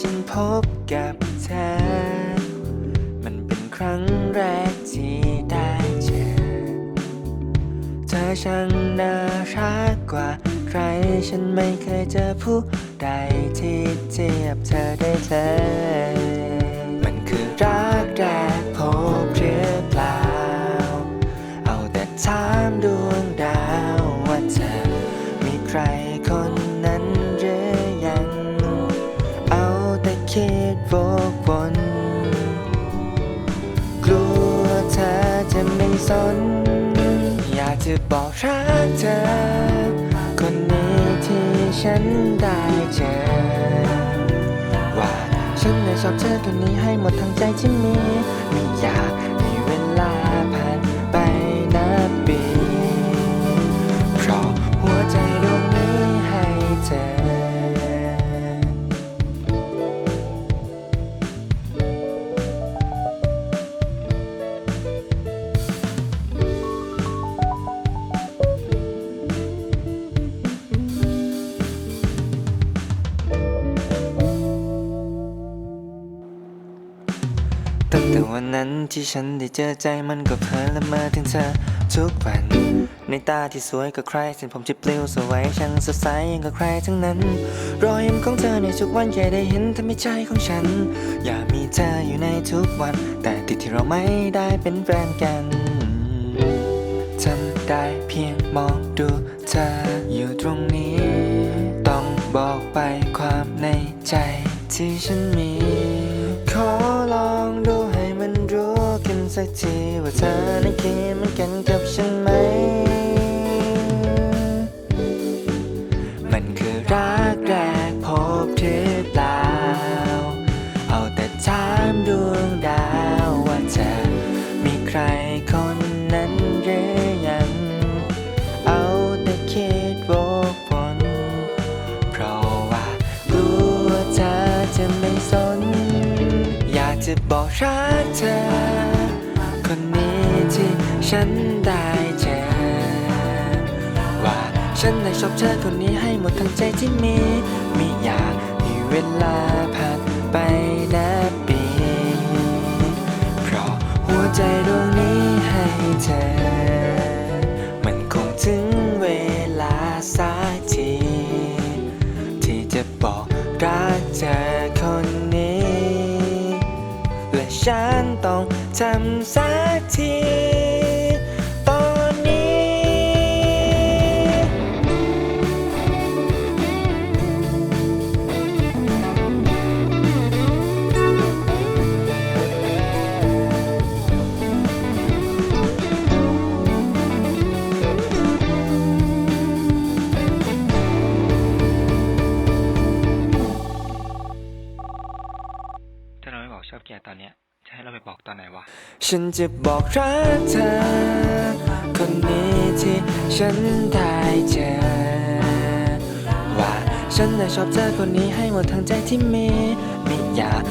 ฉันพบกับเธอ มันเป็นครั้งแรกที่ได้เจอ เธอช่างน่ารักกว่าใคร ฉันไม่เคยเจอผู้ใดที่เทียบเธอได้เลย มันคือรักแรกพบหรือเปล่า เอาแต่ถามดวงดาวว่าเธอมีใคร สน อยากจะบอกรักเธอ คนนี้ที่ฉันได้เจอ ว่าฉันเลยชอบเธอคนนี้ให้หมดทั้งใจที่มี ไม่อยาก แต่วันนั้นที่ฉันได้เจอใจมันก็เพลินละเมอถึงเธอทุกวัน ในตาที่สวยกว่าใครเส้นผมที่ปลิวสวยช่างสดใสยังกับใครทั้งนั้น รอยยิ้มของเธอในทุกวันแค่ได้เห็นทำให้ใจของฉัน อยากมีเธออยู่ในทุกวัน แต่ติดที่เราไม่ได้เป็นแฟนกันฉันได้เพียงมองดูเธออยู่ตรงนี้ ต้องบอกไปความในใจที่ฉันมี สักทีว่าเธอนั้นคิดเหมือนกันกับฉันไหม มันคือรักแรกพบหรือเปล่า เอาแต่ถามดวงดาวว่าเธอมีใครคนนั้นหรือยัง เอาแต่คิดวกวนเพราะว่ากลัวเธอจะไม่สน อยากจะบอกรักเธอ ฉันได้เจอว่าฉันได้ชอบเธอคนนี้ให้หมดทั้งใจที่มีไม่อยากให้เวลาผ่านไปนับปี เพราะหัวใจดวงนี้ให้เธอ มันคงถึงเวลาสักที ที่จะบอกรักเธอคนนี้ และฉันต้องทำสัก อบแกตอนเนี้ยจะให้เราไปบอกตอนไหนวะ ฉันจะบอกรักเธอ คนนี้ที่ฉันได้เจอ ว่าฉันได้ชอบเธอคนนี้ให้หมดทั้งใจที่มี ไม่อยาก